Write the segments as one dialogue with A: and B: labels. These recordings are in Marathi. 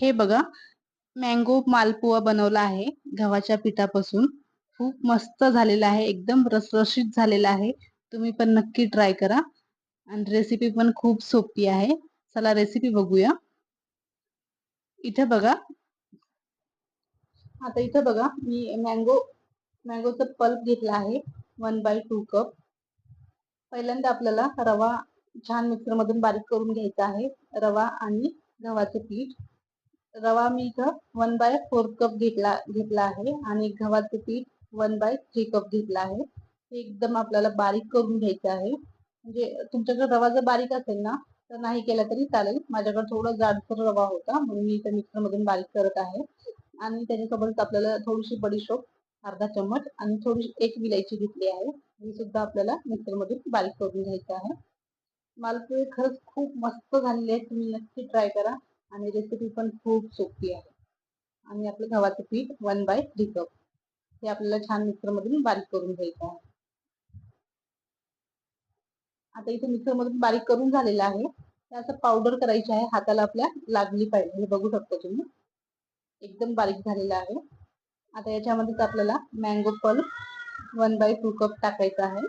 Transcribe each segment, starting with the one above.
A: हे बघा मँगो मालपुआ बनवला आहे गव्हाच्या पिठापासून. खूप मस्त झालेला आहे एकदम रसरशीत झालेला आहे. तुम्ही पण नक्की ट्राय करा. आणि रेसिपी पण खूप सोपी आहे. चला रेसिपी बघूया. इथे बघा. आता इथे बघा मी मँगो मँगोचा पल्प घेतला आहे वन बाय टू कप पहिल्यांदा आपल्याला रवा छान मिक्सरमधून बारीक करून घ्यायचा आहे. रवा आणि गव्हाचं पीठ. रवा मी इथं वन बाय फोर कप घेतला घेतला आहे आणि गव्हाचं पीठ वन बाय थ्री कप घेतला आहे. हे एकदम आपल्याला बारीक करून घ्यायचं आहे. म्हणजे तुमच्याकडे रवा जर बारीक असेल ना तर नाही केला तरी चालेल. माझ्याकडे थोडं जाडसर रवा होता म्हणून मी इथं मिक्सरमधून बारीक करत आहे. आणि त्याच्यासोबत आपल्याला थोडीशी बडीशोप अर्धा चम्मच आणि थोडीशी एक विलायची घेतली आहे. ही सुद्धा आपल्याला मिक्सरमधून बारीक करून घ्यायचं आहे. मालपुळे खरंच खूप मस्त झालेले आहेत. तुम्ही नक्की ट्राय करा. आणि रेसिपी पण खूप सोपी आहे. आणि आपलं गव्हाचं पीठ वन बाय थ्री कप हे आपल्याला छान मिक्सरमधून बारीक करून घ्यायचं आहे. आता इथे मिक्सर मधून बारीक करून झालेलं आहे. असं पावडर करायची आहे. हाताला आपल्या लागली पाहिजे. हे बघू शकता तुम्ही. एकदम बारीक झालेलं आहे. आता याच्यामध्येच आपल्याला mango pulp one by two cup टाकायचा आहे.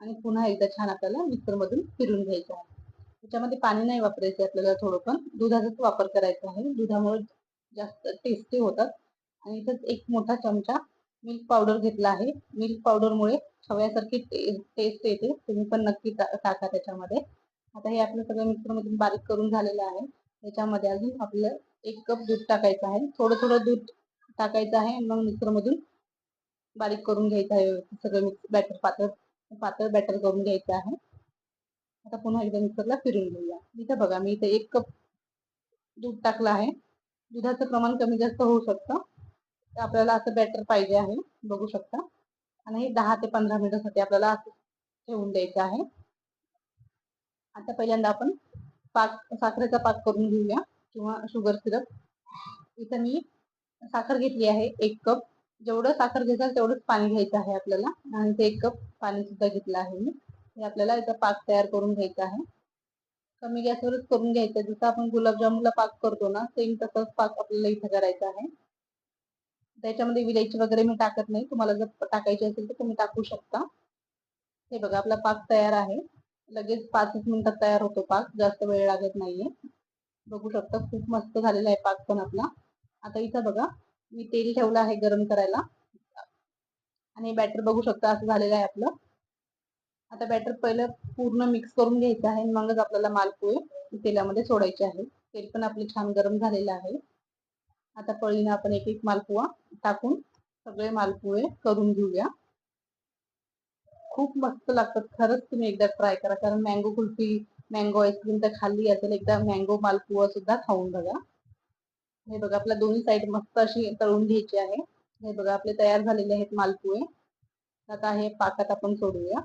A: आणि पुन्हा एकदा छान आपल्याला मिक्सरमधून फिरून घ्यायचं आहे. त्याच्यामध्ये पाणी नाही वापरायचं आपल्याला थोडं पण दुधाचाच वापर करायचा आहे. दुधामुळे जास्त टेस्टी होतात. आणि इथं एक मोठा चमचा मिल्क पावडर घेतला आहे. मिल्क पावडरमुळे खव्यासारखी टेस्ट येते. तुम्ही पण नक्की टाका त्याच्यामध्ये. आता हे आपलं सगळं मिक्सरमधून बारीक करून झालेलं आहे. त्याच्यामध्ये अजून आपलं एक कप दूध टाकायचं आहे. थोडं थोडं दूध टाकायचं आहे आणि मग मिक्सरमधून बारीक करून घ्यायचं आहे सगळं मिक्स बॅटर पातळ पातळ बॅटर करून घ्यायचं आहे. आता पुन्हा एकदा मिक्सरला फिरून घेऊया. इथं बघा मी इथे एक कप दूध टाकलं आहे. दुधाचं प्रमाण कमी जास्त होऊ शकतं. तर आपल्याला असं बॅटर पाहिजे आहे बघू शकता. आणि हे दहा ते पंधरा मिनिटासाठी आपल्याला असं ठेवून द्यायचं आहे. आता पहिल्यांदा आपण पाक साखरेचा पाक करून घेऊया किंवा शुगर सिरप इथं मी साखर घेतली आहे एक कप. जेवढं साखर घेताल तेवढंच पाणी घ्यायचं आहे आपल्याला. आणि ते एक कप पाणी सुद्धा घेतलं आहे मी. हे आपल्याला याचा पाक तयार करून घ्यायचा आहे. कमी गॅसवरच करून घ्यायचं जसं आपण गुलाबजामुनला पाक करतो ना सेम तसंच पाक आपल्याला इथं करायचा आहे. त्याच्यामध्ये विलायची वगैरे मी टाकत नाही. तुम्हाला जर टाकायची असेल तर तुम्ही टाकू शकता. हे बघा आपला पाक तयार आहे. लगेच पाच मिनिटात तयार होतो पाक. जास्त वेळ लागत नाहीये. बघू शकता खूप मस्त झालेला आहे पाक पण आपला. आता इथं बघा मी तेल ठेवलं आहे गरम करायला. आणि बॅटर बघू शकता असं झालेलं आहे आपलं. आता बॅटर पहिलं पूर्ण मिक्स करून घ्यायचं आहे. मगच आपल्याला मालपोहे तेलामध्ये सोडायचे आहे. तेल पण आपले छान गरम झालेलं आहे. आता पळीनं आपण एक एक मालपुवा टाकून सगळे मालपुळे करून घेऊया. खूप मस्त लागतात. खरंच तुम्ही एकदा ट्राय करा. कारण मँगो कुल्फी मँगो आईस्क्रीम तर खाल्ली असेल एकदा मँगो मालपुवा सुद्धा खाऊन बघा. हे बघा आपल्या दोन्ही साईड मस्त अशी तळून घ्यायची आहे. हे बघा आपले तयार झालेले आहेत मालपुहे. आता हे पाकात आपण सोडूया.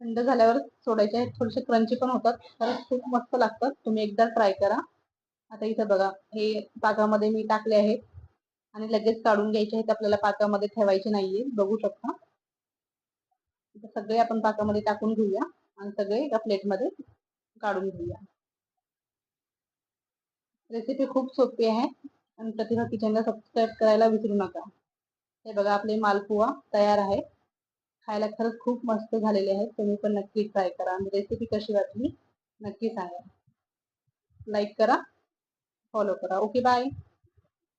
A: थंड झाल्यावर सोडायचे आहेत. थोडेसे क्रंची पण होतात. खरंच खूप मस्त लागतात. तुम्ही एकदा ट्राय करा. आता इथं बघा हे पाकामध्ये मी टाकले आहेत आणि लगेच काढून घ्यायचे आहेत. आपल्याला पाकामध्ये ठेवायचे नाहीये. बघू शकता. सगळे आपण पाकामध्ये टाकून घेऊया. आणि सगळे एका प्लेटमध्ये काढून घेऊया. रेसिपी खूप सोपी आहे. आणि प्रतिभा किचनला सबस्क्राईब करायला विसरू नका. हे बघा आपले मालपुवा तयार आहे. खायला खरंच खूप मस्त झालेले आहेत. तुम्ही पण नक्की ट्राय करा. आणि रेसिपी कशी वाटली? नक्की सांगा लाईक करा. फॉलो करा. Okay bye